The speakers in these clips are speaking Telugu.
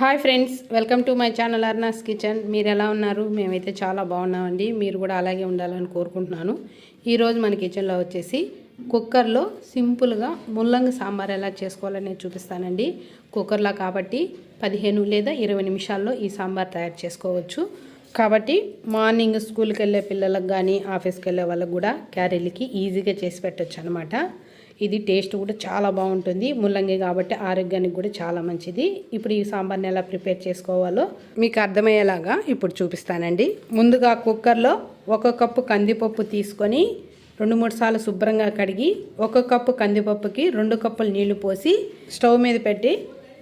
Hi friends welcome to my channel అర్నాస్ kitchen. మీరు ఎలా ఉన్నారు? మేమైతే చాలా బాగున్నామండి. మీరు కూడా అలాగే ఉండాలని కోరుకుంటున్నాను. ఈరోజు మన కిచెన్లో వచ్చేసి కుక్కర్లో సింపుల్గా ముల్లంగి సాంబార్ ఎలా చేసుకోవాలని చూపిస్తానండి. కుక్కర్లో కాబట్టి పదిహేను లేదా ఇరవై నిమిషాల్లో ఈ సాంబార్ తయారు చేసుకోవచ్చు. కాబట్టి మార్నింగ్ స్కూల్కి వెళ్ళే పిల్లలకు కానీ ఆఫీస్కి వెళ్ళే వాళ్ళకు కూడా క్యారీలకి ఈజీగా చేసి పెట్టచ్చు అనమాట ఇది టేస్ట్ కూడా చాలా బాగుంటుంది. ముల్లంగి కాబట్టి ఆరోగ్యానికి కూడా చాలా మంచిది. ఇప్పుడు ఈ సాంబార్ని ఎలా ప్రిపేర్ చేసుకోవాలో మీకు అర్థమయ్యేలాగా ఇప్పుడు చూపిస్తానండి. ముందుగా కుక్కర్లో ఒక కప్పు కందిపప్పు తీసుకొని రెండు మూడు సార్లు శుభ్రంగా కడిగి ఒక కప్పు కందిపప్పుకి రెండు కప్పులు నీళ్ళు పోసి స్టవ్ మీద పెట్టి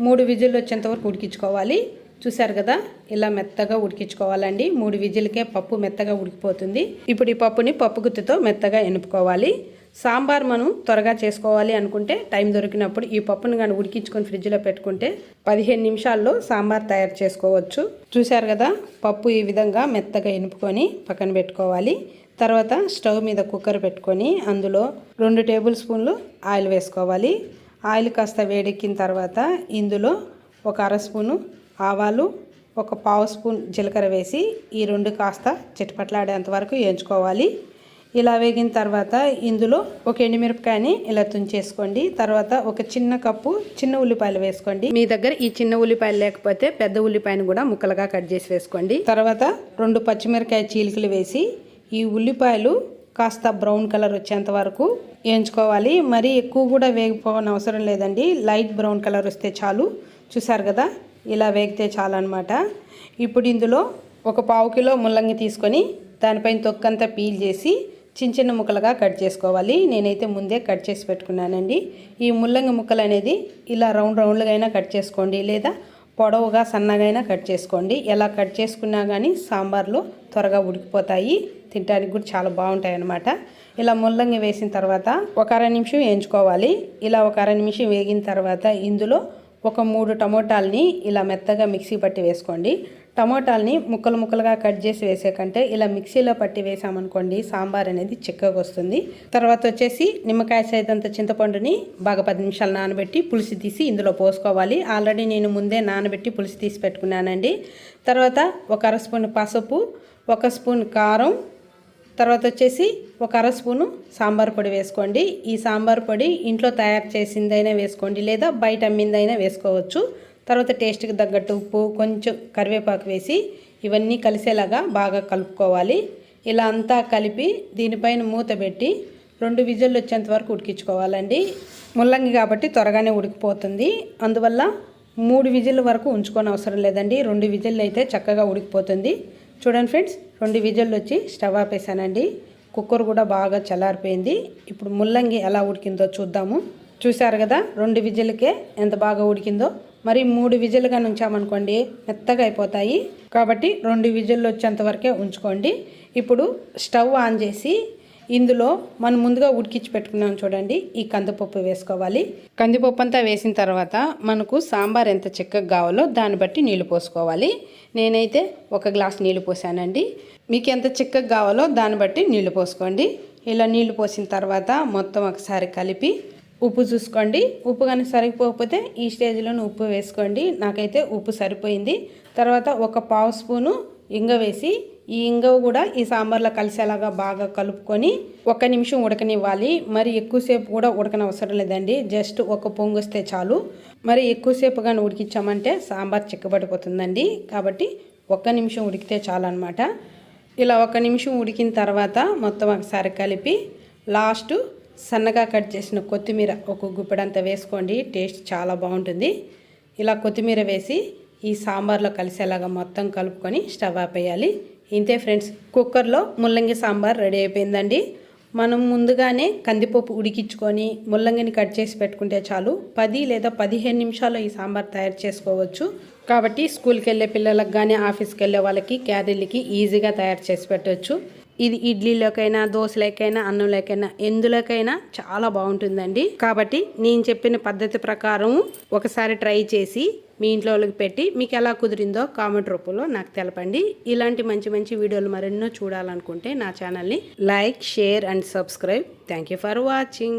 మూడు విజిల్లు వచ్చేంతవరకు ఉడికించుకోవాలి. చూశారు కదా? ఇలా మెత్తగా ఉడికించుకోవాలండి. మూడు విజిల్కే పప్పు మెత్తగా ఉడికిపోతుంది. ఇప్పుడు ఈ పప్పుని పప్పు గుత్తితో మెత్తగా ఎనుపుకోవాలి. సాంబార్ మనం త్వరగా చేసుకోవాలి అనుకుంటే టైం దొరికినప్పుడు ఈ పప్పును కానీ ఉడికించుకొని ఫ్రిడ్జ్లో పెట్టుకుంటే పదిహేను నిమిషాల్లో సాంబార్ తయారు చేసుకోవచ్చు. చూశారు కదా పప్పు ఈ విధంగా మెత్తగా ఇనుపుకొని పక్కన పెట్టుకోవాలి. తర్వాత స్టవ్ మీద కుక్కర్ పెట్టుకొని అందులో రెండు టేబుల్ స్పూన్లు ఆయిల్ వేసుకోవాలి. ఆయిల్ కాస్త వేడెక్కిన తర్వాత ఇందులో ఒక అర స్పూను ఆవాలు ఒక పావు స్పూన్ జీలకర్ర వేసి ఈ రెండు కాస్త చిటపట్లాడేంత వరకు వేయించుకోవాలి. ఇలా వేగిన తర్వాత ఇందులో ఒక ఎండుమిరపకాయని ఇలా తుంచేసుకోండి. తర్వాత ఒక చిన్న కప్పు చిన్న ఉల్లిపాయలు వేసుకోండి. మీ దగ్గర ఈ చిన్న ఉల్లిపాయలు లేకపోతే పెద్ద ఉల్లిపాయను కూడా ముక్కలుగా కట్ చేసి వేసుకోండి. తర్వాత రెండు పచ్చిమిరకాయ చీలికలు వేసి ఈ ఉల్లిపాయలు కాస్త బ్రౌన్ కలర్ వచ్చేంత వరకు వేయించుకోవాలి. మరీ ఎక్కువ కూడా వేగిపోవని అవసరం లేదండి. లైట్ బ్రౌన్ కలర్ వస్తే చాలు. చూసారు కదా? ఇలా వేగితే చాలు అనమాట ఇప్పుడు ఇందులో ఒక పావు కిలో ముల్లంగి తీసుకొని దానిపైన తొక్కంతా పీల్ చేసి చిన్న చిన్న ముక్కలుగా కట్ చేసుకోవాలి. నేనైతే ముందే కట్ చేసి పెట్టుకున్నానండి. ఈ ముల్లంగి ముక్కలు అనేది ఇలా రౌండ్ రౌండ్గా అయినా కట్ చేసుకోండి. లేదా పొడవుగా సన్నగా అయినా కట్ చేసుకోండి. ఎలా కట్ చేసుకున్నా కానీ సాంబార్లో త్వరగా ఉడికిపోతాయి. తినడానికి కూడా చాలా బాగుంటాయి అన్నమాట. ఇలా ముల్లంగి వేసిన తర్వాత ఒక అర నిమిషం వేయించుకోవాలి. ఇలా ఒక అర నిమిషం వేగిన తర్వాత ఇందులో ఒక మూడు టమోటాలని ఇలా మెత్తగా మిక్సీ పట్టి వేసుకోండి. టమోటాలని ముక్కలు ముక్కలుగా కట్ చేసి వేసే కంటే ఇలా మిక్సీలో పట్టి వేసామనుకోండి సాంబార్ అనేది చిక్కగా వస్తుంది. తర్వాత వచ్చేసి నిమ్మకాయ సైతంత చింతపండుని బాగా పది నిమిషాలు నానబెట్టి పులుసు తీసి ఇందులో పోసుకోవాలి. ఆల్రెడీ నేను ముందే నానబెట్టి పులుసు తీసి పెట్టుకున్నానండి. తర్వాత ఒక అర స్పూన్ పసుపు ఒక స్పూన్ కారం తర్వాత వచ్చేసి ఒక అర స్పూను సాంబార్ పొడి వేసుకోండి. ఈ సాంబార్ పొడి ఇంట్లో తయారు చేసిందైనా వేసుకోండి లేదా బయట అమ్మిందైనా వేసుకోవచ్చు. తర్వాత టేస్ట్కి తగ్గట్టు ఉప్పు కొంచెం కరివేపాకు వేసి ఇవన్నీ కలిసేలాగా బాగా కలుపుకోవాలి. ఇలా అంతా కలిపి దీనిపైన మూత పెట్టి రెండు విజిల్లు వచ్చేంత వరకు ఉడికించుకోవాలండి. ముల్లంగి కాబట్టి త్వరగానే ఉడికిపోతుంది. అందువల్ల మూడు విజిల్ వరకు ఉంచుకొని అవసరం లేదండి. రెండు విజిల్లు అయితే చక్కగా ఉడికిపోతుంది. చూడండి ఫ్రెండ్స్ రెండు విజిల్లు వచ్చి స్టవ్ ఆపేసానండి. కుక్కర్ కూడా బాగా చల్లారిపోయింది. ఇప్పుడు ముల్లంగి ఎలా ఉడికిందో చూద్దాము. చూశారు కదా రెండు విజిల్కే ఎంత బాగా ఉడికిందో. మరి మూడు విజిల్గా ఉంచామనుకోండి మెత్తగా అయిపోతాయి. కాబట్టి రెండు విజిల్లు వచ్చేంత వరకే ఉంచుకోండి. ఇప్పుడు స్టవ్ ఆన్ చేసి ఇందులో మనం ముందుగా ఉడికించి పెట్టుకున్నాం చూడండి ఈ కందిపప్పు వేసుకోవాలి. కందిపప్పు అంతా వేసిన తర్వాత మనకు సాంబార్ ఎంత చిక్కగా కావాలో దాన్ని బట్టి నీళ్ళు పోసుకోవాలి. నేనైతే ఒక గ్లాస్ నీళ్ళు పోసానండి. మీకు ఎంత చిక్కగా కావాలో దాన్ని బట్టి నీళ్ళు పోసుకోండి. ఇలా నీళ్ళు పోసిన తర్వాత మొత్తం ఒకసారి కలిపి ఉప్పు చూసుకోండి. ఉప్పు కానీ సరిపోకపోతే ఈ స్టేజ్లోనే ఉప్పు వేసుకోండి. నాకైతే ఉప్పు సరిపోయింది. తర్వాత ఒక పావు స్పూను ఇంగ వేసి ఈ ఇంగవ కూడా ఈ సాంబార్లో కలిసేలాగా బాగా కలుపుకొని ఒక నిమిషం ఉడకనివ్వాలి. మరి ఎక్కువసేపు కూడా ఉడకనవసరం లేదండి. జస్ట్ ఒక పొంగు వస్తే చాలు. మరి ఎక్కువసేపు కానీ ఉడికించామంటే సాంబార్ చిక్కబడిపోతుందండి. కాబట్టి ఒక్క నిమిషం ఉడికితే చాలు అనమాట ఇలా ఒక నిమిషం ఉడికిన తర్వాత మొత్తం ఒకసారి కలిపి లాస్ట్ సన్నగా కట్ చేసిన కొత్తిమీర ఒక గుప్పెడంత వేసుకోండి టేస్ట్ చాలా బాగుంటుంది. ఇలా కొత్తిమీర వేసి ఈ సాంబార్లో కలిసేలాగా మొత్తం కలుపుకొని స్టవ్ ఆపేయాలి. ఇంతే ఫ్రెండ్స్ కుక్కర్లో ముల్లంగి సాంబార్ రెడీ అయిపోయిందండి. మనం ముందుగానే కందిపప్పు ఉడికించుకొని ముల్లంగిని కట్ చేసి పెట్టుకుంటే చాలు పది లేదా పదిహేను నిమిషాల్లో ఈ సాంబార్ తయారు చేసుకోవచ్చు. కాబట్టి స్కూల్కి వెళ్ళే పిల్లలకు కానీ ఆఫీస్కి వెళ్ళే వాళ్ళకి క్యారీలకి ఈజీగా తయారు చేసి పెట్టవచ్చు ఇది ఇడ్లీలోకైనా దోశలకైనా అన్నంలోకైనా ఎందులోకైనా చాలా బాగుంటుందండి. కాబట్టి నేను చెప్పిన పద్ధతి ప్రకారం ఒకసారి ట్రై చేసి మీ ఇంట్లో వాళ్ళకి పెట్టి మీకు ఎలా కుదిరిందో కామెంట్ రూపంలో నాకు తెలపండి. ఇలాంటి మంచి మంచి వీడియోలు మరెన్నో చూడాలనుకుంటే నా ఛానల్ని like share and subscribe. Thank for watching.